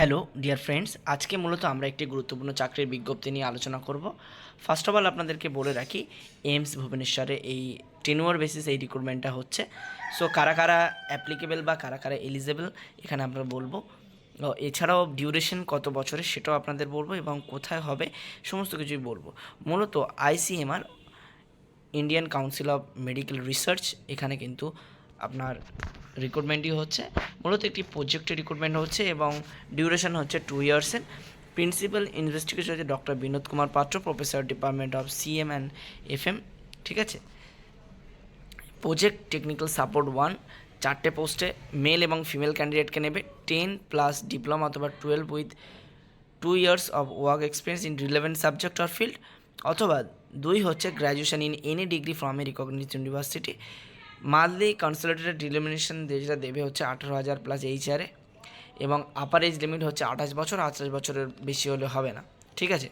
Hello, dear friends, আজকে মূলত আমরা একটি গুরুত্বপূর্ণ চাকরির বিজ্ঞপ্তি নিয়ে আলোচনা করব। ফার্স্ট অফ অল আপনাদেরকে বলে রাখি এইমস ভুবনেশ্বরে এই টেনুয়ার বেসিস এই রিক্রুটমেন্টটা হচ্ছে। সো কারা কারা অ্যাপ্লিকেবল বা কারা কারা এলিজেবল এখানে আমরা বলব। এছাড়াও ডিউরেশন কত বছরের সেটাও আপনাদের বলব এবং কোথায় হবে সমস্ত কিছুই বলব। মূলত ICMR Indian Council of Medical Research এখানে কিন্তু আপনার রিক্রুটমেন্টই হচ্ছে। মূলত একটি প্রজেক্টের রিক্রুটমেন্ট হচ্ছে এবং ডিউরেশন হচ্ছে টু ইয়ার্সের প্রিন্সিপাল ইনভেস্টিগেশন হচ্ছে doctor Binod Kumar Patra professor department of CM and FM ঠিক আছে? প্রজেক্ট টেকনিক্যাল সাপোর্ট ওয়ান চারটে পোস্টে মেল এবং ফিমেল ক্যান্ডিডেটকে নেবে। টেন প্লাস ডিপ্লোমা অথবা twelve with two years of work experience in relevant subject or field অথবা দুই হচ্ছে graduation in any degree from a recognise university monthly consolidated delimitation যেটা দেবে হচ্ছে আঠারো হাজার প্লাস এইচআরে এবং আপার এজ লিমিট হচ্ছে আঠাশ বছর আঠাশ বছরের বেশি হলে হবে না। ঠিক আছে?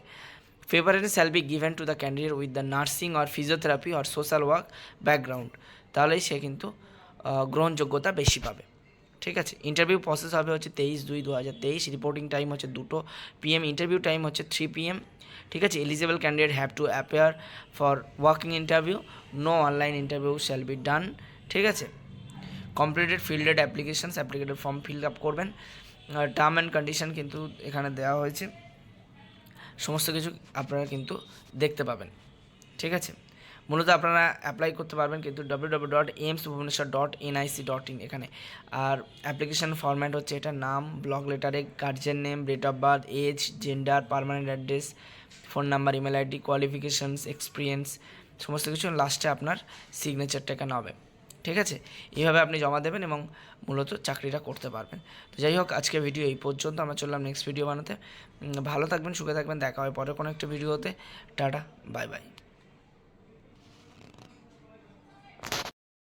Preference shall be given to the candidate with the nursing R physiotherapy R social work background তাহলেই সে কিন্তু গ্রহণযোগ্যতা বেশি পাবে। ঠিক আছে? ইন্টারভিউ প্রসেস হবে হচ্ছে তেইশ দুই দু হাজার তেইশ। রিপোর্টিং টাইম হচ্ছে দুটো পিএম ইন্টারভিউ টাইম হচ্ছে থ্রি পিএম ঠিক আছে? Eligible candidate have to appear for working interview no online interview shall be done ঠিক আছে? Completed filled applications applicated form fill up করবেন। টার্ম অ্যান্ড কন্ডিশন কিন্তু এখানে দেওয়া হয়েছে। সমস্ত কিছু আপনারা কিন্তু দেখতে পাবেন। ঠিক আছে? মূলত আপনারা অ্যাপ্লাই করতে পারবেন কিন্তু W W dot AIIMS Bhubaneswar dot NIC dot in এখানে। আর অ্যাপ্লিকেশান ফরম্যাট হচ্ছে এটা নাম block লেটারে guardian name date of birth age gender permanent address phone number email ID qualifications experience সমস্ত কিছু লাস্টে আপনার সিগনেচারটা এখানে হবে। ঠিক আছে? এইভাবে আপনি জমা দেবেন এবং মূলত চাকরিটা করতে পারবেন। তো যাই হোক আজকে ভিডিও এই পর্যন্ত। আমরা চললাম নেক্সট ভিডিও বানাতে। ভালো থাকবেন, সুখে থাকবেন। দেখা হয় পরে কোনো একটা ভিডিওতে টাটা বাই বাই